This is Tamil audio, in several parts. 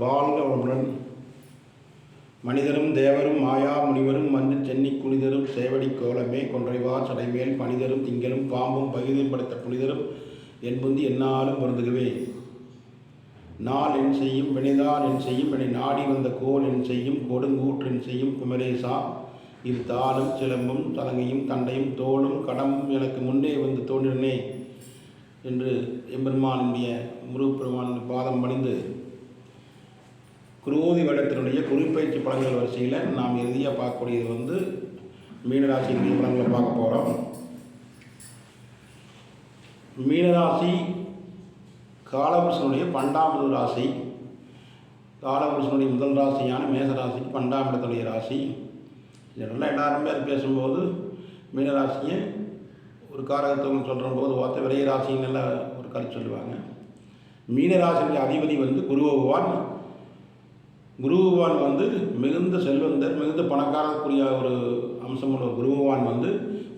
வாழ்க வளமுடன் மனிதரும் தேவரும் மாயா முனிவரும் மஞ்சு சென்னி குனிதரும் சேவடி கோலமே கொன்றைவா சடைமேல் பனிதரும் திங்களும் பாம்பும் பகிர்ந்தப்படுத்த புனிதரும் என்புந்தி என்னாலும் பொருந்துகவே. நாள் என் செய்யும் வினைதான் என் செய்யும் வினை நாடி வந்த கோல் என் செய்யும் கொடுங்கூற்று என் செய்யும் குமரேசா. இது தாளும் சிலம்பும் தலங்கையும் தண்டையும் தோளும் கடமும் எனக்கு முன்னே வந்து தோன்றினே என்று எம்பெருமானுடைய முருகப்பெருமானின் பாதம் பணிந்து குரோதி வருடத்தினுடைய குறிப்பயிற்சி பழங்கள் வரிசையில் நாம் இறுதியாக பார்க்கக்கூடியது வந்து மீனராசியினுடைய பழங்களை பார்க்க போகிறோம் மீனராசி காலபுருஷனுடைய பன்னெண்டாவது ராசி காலபுருஷனுடைய முதல் ராசியான மேசராசிக்கு பன்னெண்டாம் இடத்துடைய ராசி. இதெல்லாம் எல்லாருமே அது பேசும்போது மீனராசியை ஒரு காரகத்துவம் சொல்கிற போது ஓத்த விரைய ராசின்னு எல்லாம் ஒரு கருத்து சொல்லுவாங்க. மீனராசியுடைய அதிபதி வந்து குரு பகவான் குருபகவான் வந்து மிகுந்த செல்வந்தர் மிகுந்த பணக்காரக்கூடிய ஒரு அம்சம் உள்ள குருபகவான் வந்து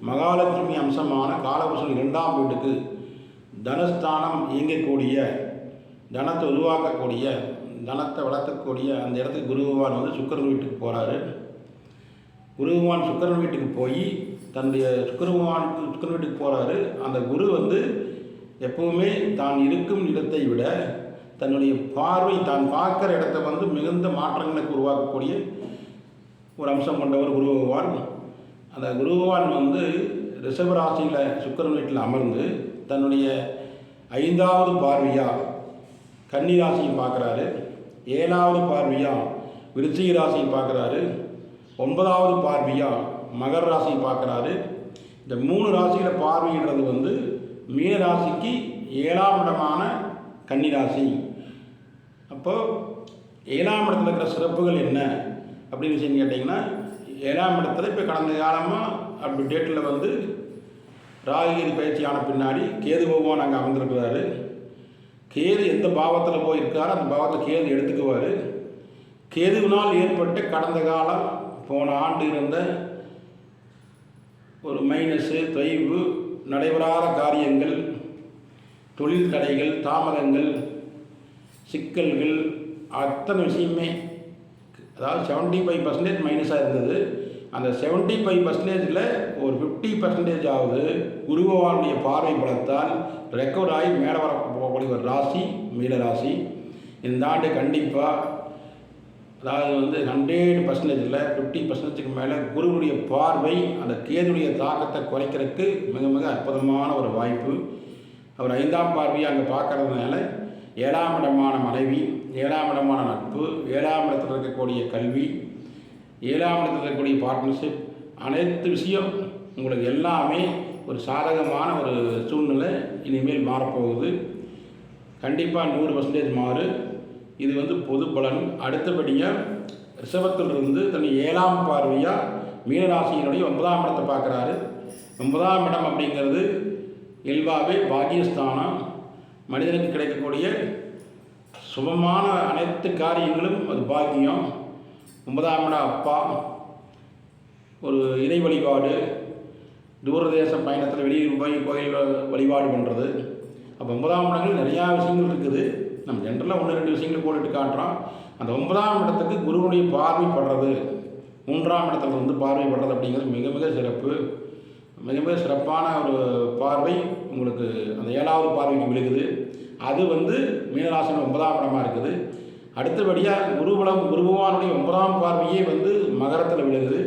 மகாலட்சுமி அம்சமான காலபுருஷன் இரண்டாம் வீட்டுக்கு தனஸ்தானம் இயங்கக்கூடிய தனத்தை உருவாக்கக்கூடிய தனத்தை வளர்த்தக்கூடிய அந்த இடத்துக்கு குருபகவான் வந்து சுக்கரன் வீட்டுக்கு போகிறாரு குருபகவான் சுக்கரன் வீட்டுக்கு போய் தன்னுடைய சுக்கர சுக்கரன் வீட்டுக்கு போகிறாரு அந்த குரு வந்து எப்பவுமே தான் இருக்கும் இடத்தை விட தன்னுடைய பார்வை தான் பார்க்குற இடத்த வந்து மிகுந்த மாற்றங்களுக்கு உருவாக்கக்கூடிய ஒரு அம்சம் கொண்டவர் குரு பகவான். அந்த குரு பகவான் வந்து ரிஷபராசியில் சுக்கரன் வீட்டில் அமர்ந்து தன்னுடைய ஐந்தாவது பார்வையாக கன்னி ராசியை பார்க்குறாரு ஏழாவது பார்வையாக விருச்சிக ராசியை பார்க்குறாரு ஒன்பதாவது பார்வையாக மகர ராசியை பார்க்குறாரு. இந்த மூணு ராசியில் பார்வையிடுறது வந்து மீன ராசிக்கு ஏழாம் இடமான கன்னி அப்போது ஏழாம் இடத்துல இருக்கிற சிறப்புகள் என்ன? அப்படின்னு விஷயம் கேட்டிங்கன்னா ஏழாம் இடத்துல இப்போ கடந்த காலமாக அப்படி டேட்டில் வந்து ராகுகிரி பயிற்சியான பின்னாடி கேது பகவான் அங்கே அமர்ந்திருக்கிறாரு. கேது எந்த பாவத்தில் போய் இருக்காரோ அந்த பாவத்தை கேது எடுத்துக்குவார். கேதுவினால் ஏற்பட்ட கடந்த காலம் போன ஆண்டு இருந்த ஒரு மைனஸு தொய்வு நடைபெறாத காரியங்கள் தொழில் தடைகள் தாமதங்கள் சிக்கல்கள் அத்தனை விஷயமே. அதாவது செவன்ட்டி ஃபைவ் பர்சன்டேஜ் மைனஸாக இருந்தது. அந்த செவன்ட்டி ஃபைவ் பர்சன்டேஜில் ஒரு ஃபிஃப்டி பர்சன்டேஜ் ஆகுது குருபவானுடைய பார்வை பலத்தால் ரெக்கவர் ஆகி மேலே வர போகக்கூடிய ஒரு ராசி மீன ராசி. இந்த ஆண்டு கண்டிப்பாக அதாவது வந்து ஹண்ட்ரட் பர்சன்டேஜில் ஃபிஃப்டி பர்சன்டேஜுக்கு மேலே குருவுடைய பார்வை அந்த கேதுடைய தாக்கத்தை குறைக்கிறதுக்கு மிக மிக அற்புதமான ஒரு வாய்ப்பு. அவர் ஐந்தாம் பார்வையை அங்கே பார்க்கறதுனால ஏழாம் இடமான மனைவி ஏழாம் இடமான நட்பு ஏழாம் இடத்தில் இருக்கக்கூடிய கல்வி ஏழாம் இடத்தில் இருக்கக்கூடிய பார்ட்னர்ஷிப் அனைத்து விஷயம் உங்களுக்கு எல்லாமே ஒரு சாதகமான ஒரு சூழ்நிலை இனிமேல் மாறப்போகுது. கண்டிப்பாக நூறு பர்சன்டேஜ் மாறு. இது வந்து பொது பலன். அடுத்தபடியாக ரிஷபத்திலிருந்து தன் ஏழாம் பார்வையாக மீனராசியினுடைய ஒன்பதாம் இடத்தை பார்க்குறாரு. ஒன்பதாம் இடம் அப்படிங்கிறது இயல்பாகவே பாகியஸ்தானம் மனிதனுக்கு கிடைக்கக்கூடிய சுபமான அனைத்து காரியங்களும் அது பாக்கியம். ஒன்பதாம் இட அப்பா. ஒரு இறை வழிபாடு. தூரதேச பயணத்தில் வெளியில் போய் கோயில் வழிபாடு பண்ணுறது அப்போ ஒன்பதாம் இடங்கள் நிறையா விஷயங்கள் இருக்குது. நம்ம ஜென்ரலாக ஒன்று ரெண்டு விஷயங்கள் போட்டுட்டு காட்டுறோம் அந்த ஒன்பதாம் இடத்துக்கு குருவுடைய பார்வைப்படுறது மூன்றாம் இடத்துல வந்து பார்வைப்படுறது அப்படிங்கிறது மிக மிக சிறப்பு. மிக மிக சிறப்பான ஒரு பார்வை உங்களுக்கு அந்த ஏழாவது பார்வைக்கு விழுகுது. அது வந்து மீனராசன ஒன்பதாம் இடமா இருக்குது. அடுத்தபடியாக குருபலம் குருபவானுடைய ஒன்பதாம் பார்வையே வந்து மகரத்தில் விழுகுது.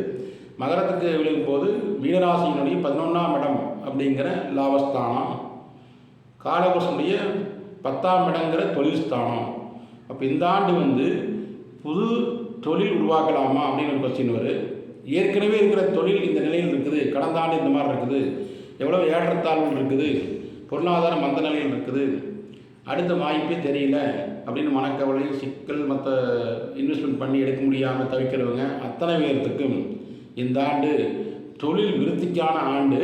மகரத்துக்கு விழுகும்போது மீனராசியினுடைய பதினொன்றாம் இடம் அப்படிங்கிற லாபஸ்தானம். காலபுருஷனுடைய பத்தாம் இடங்கிற தொழில் ஸ்தானம். அப்போ இந்த ஆண்டு வந்து புது தொழில் உருவாக்கலாமா அப்படின்னு ஒரு கொஸ்டின் வரும். ஏற்கனவே இருக்கிற தொழில் இந்த நிலையில் இருக்குது. கடந்த ஆண்டு இந்த மாதிரி இருக்குது. எவ்வளோ ஏற்றத்தாழ்வுகள் இருக்குது. பொருளாதார மந்த நிலையில் இருக்குது. அடுத்த வாய்ப்பே தெரியல. அப்படின்னு மனக்கவலை சிக்கல் மற்ற இன்வெஸ்ட்மெண்ட் பண்ணி எடுக்க முடியாமல் தவிக்கிறவங்க அத்தனை பேர்த்துக்கும் இந்த ஆண்டு தொழில் விருத்திக்கான ஆண்டு.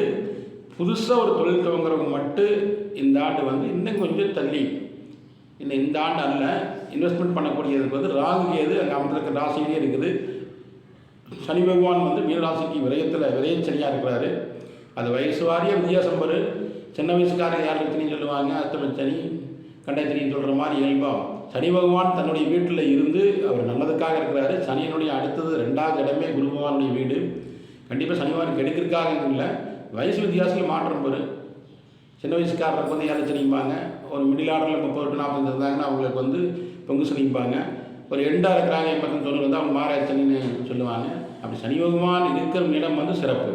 புதுசாக ஒரு தொழில் துவங்குறவங்க மட்டும் இந்த ஆண்டு வந்து இன்னும் கொஞ்சம் தள்ளி. இந்த இந்த ஆண்டு அல்ல. இன்வெஸ்ட்மெண்ட் பண்ணக்கூடியதுக்கு வந்து ராகு கேது அங்கே அமர்ந்திருக்க ராசிலேயே இருக்குது. சனி பகவான் வந்து மீனராசிக்கு விரயத்தில் விரயச்சனியாக இருக்கிறாரு. அது வயசு வாரியாக வித்தியாசம் பெரு. சின்ன வயசுக்காரர் யார் லட்சணின்னு சொல்லுவாங்க? அத்தமை சனி சொல்கிற மாதிரி இயல்பாம் சனி பகவான் தன்னுடைய வீட்டில் இருந்து அவர் நல்லதுக்காக இருக்கிறாரு. சனியினுடைய அடுத்தது ரெண்டாவது இடமே குரு பகவானுடைய வீடு. கண்டிப்பாக சனி பகவான் கெடுக்கிறதுக்காக இல்லை. வயசு வித்தியாசத்தில் மாற்றம் வரும் சின்ன வயசுக்காரருக்கு வந்து ஏழை சனிம்பாங்க ஒரு மிடில் ஆர்டரில் முப்பது டு நாற்பது இருந்தாங்கன்னா அவங்களுக்கு வந்து பொங்கு சனிப்பாங்க ஒரு எண்டாக இருக்கிறாங்க எண்பத்தஞ்சு தொண்ணூறு வந்து அவங்க மாற சனின்னு சொல்லுவாங்க. அப்படி சனி பகவான் இருக்கிற இடம் வந்து சிறப்பு.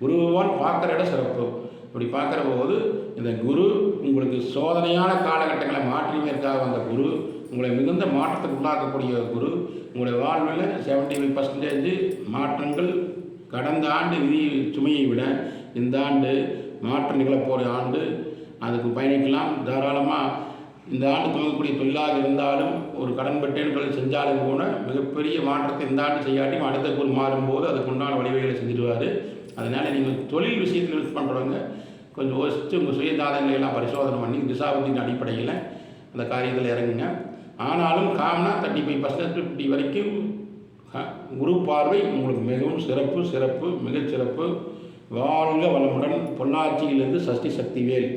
குரு பகவான் பார்க்குற இடம் சிறப்பு. இப்படி பார்க்குற போது இந்த குரு உங்களுக்கு சோதனையான காலகட்டங்களை மாற்றியதற்காக வந்த குரு. உங்களை மிகுந்த மாற்றத்துக்கு உண்டாக்கக்கூடிய குரு. உங்களுடைய வாழ்வில் செவன்டி ஃபைவ் பர்சன்டேஜ் மாற்றங்கள் கடந்த ஆண்டு விதி சுமையை விட இந்த ஆண்டு மாற்றம் நிகழப்போகிற ஆண்டு. அதுக்கு பயணிக்கலாம். தாராளமாக இந்த ஆண்டு துவங்கக்கூடிய தொழிலாக இருந்தாலும் ஒரு கடன் பட்டேன்கள் செஞ்சாலும் கூட மிகப்பெரிய மாற்றத்தை இந்த ஆண்டு செய்யாட்டியும் அடுத்த குரு மாறும்போது அதுக்கு உண்டான வழிவகைகளை செஞ்சுடுவார் அதனால் நீங்கள் தொழில் விஷயத்தில் யூஸ் பண்ணுறவங்க கொஞ்சம் யோசித்து உங்கள் சுயதாதங்களை எல்லாம் பரிசோதனை பண்ணி திசாபத்தின் அடிப்படையில் அந்த காரியத்தில் இறங்குங்க. ஆனாலும் காமனா தேர்ட்டி ஃபைவ் பர்சன்ட் ஃபிஃப்டி வரைக்கும் க- குரு பார்வை உங்களுக்கு மிகவும் சிறப்பு சிறப்பு மிகச்சிறப்பு. வாழ்க வளமுடன் பொள்ளாச்சியிலிருந்து சஷ்டி சக்திவேல்